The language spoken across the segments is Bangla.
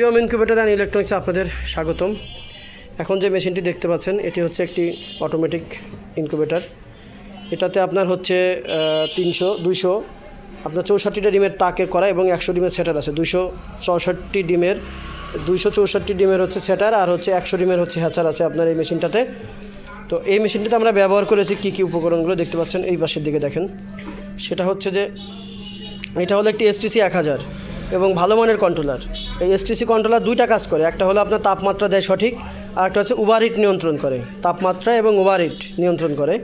পিওম ইনকিউবেটার অ্যান্ড ইলেকট্রনিক্সে আপনাদের স্বাগতম। এখন যে মেশিনটি দেখতে পাচ্ছেন, এটি হচ্ছে একটি অটোমেটিক ইনকিউবেটার এটাতে আপনার হচ্ছে তিনশো, দুইশো, আপনার চৌষট্টিটা ডিমের তাকের করা এবং একশো ডিমের সেটার আছে। দুইশো চৌষট্টি ডিমের, দুইশো চৌষট্টি ডিমের হচ্ছে সেটার আর হচ্ছে একশো ডিমের হচ্ছে হ্যাচার আছে আপনার এই মেশিনটাতে। তো এই মেশিনটাতে আমরা ব্যবহার করেছি কী কী উপকরণগুলো দেখতে পাচ্ছেন, এই পাশের দিকে দেখেন। সেটা হচ্ছে যে, এটা হলো একটি এসটিসি এক হাজার। এবং ভালো মানের কন্ট্রোলার এই এসটিসি কন্ট্রোলার দুইটা কাজ করে। একটা হলো আপনার তাপমাত্রা দেয় সঠিক, আর একটা হচ্ছে ওভারহিট নিয়ন্ত্রণ করে। তাপমাত্রা এবং ওভারহিট নিয়ন্ত্রণ করে।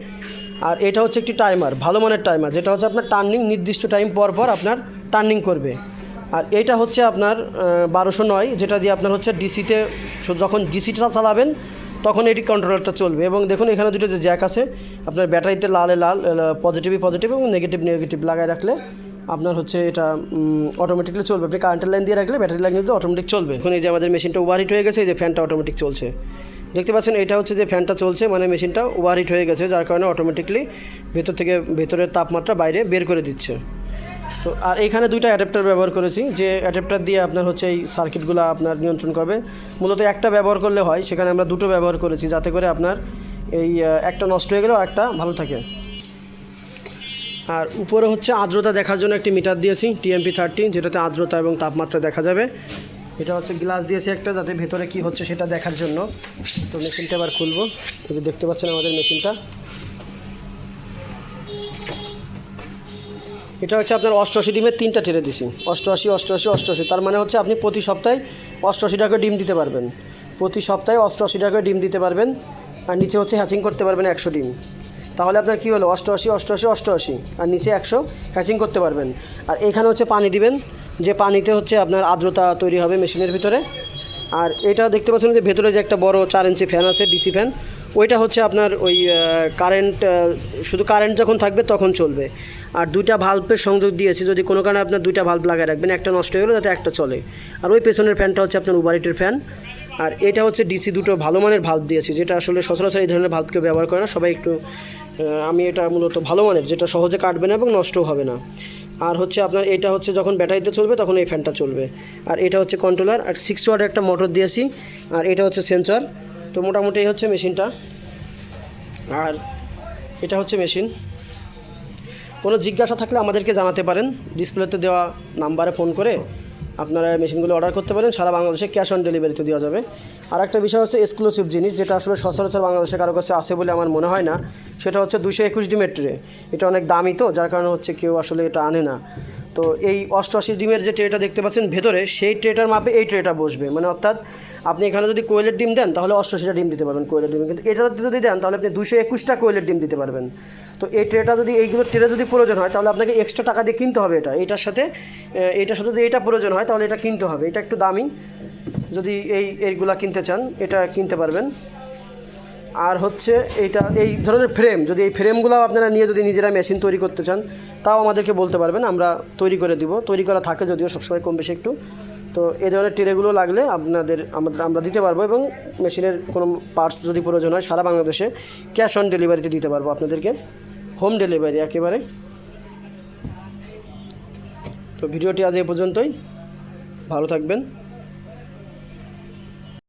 আর এটা হচ্ছে একটি টাইমার ভালো মানের টাইমার যেটা হচ্ছে আপনার টার্নিং নির্দিষ্ট টাইম পর পর আপনার টার্নিং করবে। আর এটা হচ্ছে আপনার বারোশো নয়, যেটা দিয়ে আপনার হচ্ছে ডিসিতে যখন ডিসিটা চালাবেন, তখন এটি কন্ট্রোলারটা চলবে। এবং দেখুন, এখানে দুটো যে জ্যাক আছে, আপনার ব্যাটারিতে লালে লাল পজিটিভই পজিটিভ এবং নেগেটিভ নেগেটিভ লাগায় রাখলে আপনার হচ্ছে এটা অটোমেটিকলি চলবে। আপনি কারেন্টের লাইন দিয়ে রাখলে ব্যাটারি লাইন কিন্তু অটোমেটিক চলবে। এখন এই যে আমাদের মেশিনটা ওভারহিট হয়ে গেছে, এই যে ফ্যানটা অটোমেটিক চলছে। দেখতে পাচ্ছেন, এটা হচ্ছে যে ফ্যানটা চলছে মানে মেশিনটা ওভারহিট হয়ে গেছে, যার কারণে অটোমেটিকলি ভেতর থেকে ভেতরের তাপমাত্রা বাইরে বের করে দিচ্ছে। তো, আর এখানে দুইটা অ্যাডাপ্টার ব্যবহার করেছি, যে অ্যাডাপ্টার দিয়ে আপনার হচ্ছে এই সার্কিটগুলো আপনার নিয়ন্ত্রণ করবে। মূলত একটা ব্যবহার করলে হয়, সেখানে আমরা দুটো ব্যবহার করেছি, যাতে করে আপনার এই একটা নষ্ট হয়ে গেলেও একটা ভালো থাকে। আর উপরে হচ্ছে আর্দ্রতা দেখার জন্য একটি মিটার দিয়েছি, টিএমপি থার্টি যেটাতে আর্দ্রতা এবং তাপমাত্রা দেখা যাবে। এটা হচ্ছে গ্লাস দিয়েছি একটা, যাতে ভেতরে কি হচ্ছে সেটা দেখার জন্য। তো মেশিনটা এবার খুলবো। যদি দেখতে পাচ্ছেন আমাদের মেশিনটা। এটা হচ্ছে আপনার অষ্টআশি ডিমের তিনটা টেরে দিছি। অষ্টআশি অষ্টআশি অষ্টআশি। তার মানে হচ্ছে আপনি প্রতি সপ্তাহে অষ্টআশি টাকা ডিম দিতে পারবেন। প্রতি সপ্তাহে অষ্টআশি টাকা ডিম দিতে পারবেন। আর নিচে হচ্ছে হ্যাচিং করতে পারবেন একশো ডিম। তাহলে আপনার কী হলো? অষ্টআশি অষ্টআশি অষ্টআশি। আর নিচে একশো। হ্যাচিং করতে পারবেন। আর এখানে হচ্ছে পানি দিবেন, যে পানিতে হচ্ছে আপনার আর্দ্রতা তৈরি হবে মেশিনের ভিতরে। আর এটা দেখতে পাচ্ছেন যে ভেতরে যে একটা বড় চার ইঞ্চি ফ্যান আছে ডিসি ফ্যান ওইটা হচ্ছে আপনার ওই কারেন্ট শুধু কারেন্ট যখন থাকবে তখন চলবে। আর দুইটা ভাল্বের সংযোগ দিয়েছি, যদি কোনো কারণে আপনার দুইটা ভাল্ব লাগায় রাখবেন, একটা নষ্ট হয়ে গেলো, যাতে একটা চলে। আর ওই পেছনের ফ্যানটা হচ্ছে আপনার উবারিটের ফ্যান আর এটা হচ্ছে ডিসি দুটো ভালো মানের ভাল্ব দিয়েছি, যেটা আসলে সচরাচর এই ধরনের ভাল্বকে ব্যবহার করে না, সবাই একটু আমি এটা মূলত ভালো মানের, যেটা সহজে কাটবে না এবং নষ্টও হবে না। আর হচ্ছে আপনার এটা হচ্ছে যখন ব্যাটারিতে চলবে তখন এই ফ্যানটা চলবে। আর এটা হচ্ছে কন্ট্রোলার আর সিক্স ওয়াট একটা মোটর দিয়েছি, আর এটা হচ্ছে সেন্সর তো মোটামুটি এই হচ্ছে মেশিনটা। আর এটা হচ্ছে মেশিন। কোনো জিজ্ঞাসা থাকলে আমাদেরকে জানাতে পারেন ডিসপ্লেতে দেওয়া নাম্বারে ফোন করে। আপনারা মেশিনগুলো অর্ডার করতে পারেন, সারা বাংলাদেশে ক্যাশ অন ডেলিভারিতে দেওয়া যাবে। আর একটা বিষয় হচ্ছে এক্সক্লুসিভ জিনিস, যেটা আসলে সচরাচর বাংলাদেশে কারও কাছে আসে বলে আমার মনে হয় না, সেটা হচ্ছে দুশো একুশ ডিমের ট্রে এটা অনেক দামি তো, যার কারণে হচ্ছে কেউ আসলে এটা আনে না। তো এই অষ্টআশি ডিমের যে ট্রেটা দেখতে পাচ্ছেন ভেতরে, সেই ট্রেটার মাপে এই ট্রেটা বসবে। মানে অর্থাৎ আপনি এখানে যদি কোয়েলের ডিম দেন, তাহলে অষ্টআশিটা ডিম দিতে পারবেন কোয়েলের ডিম। কিন্তু এটা যদি দেন, তাহলে আপনি দুশো একুশটা কোয়েলের ডিম দিতে পারবেন। তো এই ট্রেটা যদি, এইগুলো ট্রে যদি প্রয়োজন হয়, তাহলে আপনাকে এক্সট্রা টাকা দিয়ে কিনতে হবে এটা। এটার সাথে এটার সাথে যদি এটা প্রয়োজন হয়, তাহলে এটা কিনতে হবে। এটা একটু দামি। যদি এই, এইগুলা কিনতে চান, এটা কিনতে পারবেন। আর হচ্ছে এইটা এই ধরনের ফ্রেম যদি এই ফ্রেমগুলো আপনারা নিয়ে যদি নিজেরা মেশিন তৈরি করতে চান, তাও আমাদেরকে বলতে পারবেন, আমরা তৈরি করে দিব। তৈরি করা থাকে যদিও সবসময় কম বেশি একটু। তো এই ধরনের ট্রেগুলো লাগলে আপনাদের, আমাদের, আমরা দিতে পারব এবং মেশিনের কোনো পার্টস যদি প্রয়োজন হয়, সারা বাংলাদেশে ক্যাশ অন ডেলিভারিতে দিতে পারব আপনাদেরকে। হোম ডেলিভারি একেবারে। তো ভিডিওটি আজ এ পর্যন্তই। ভালো থাকবেন।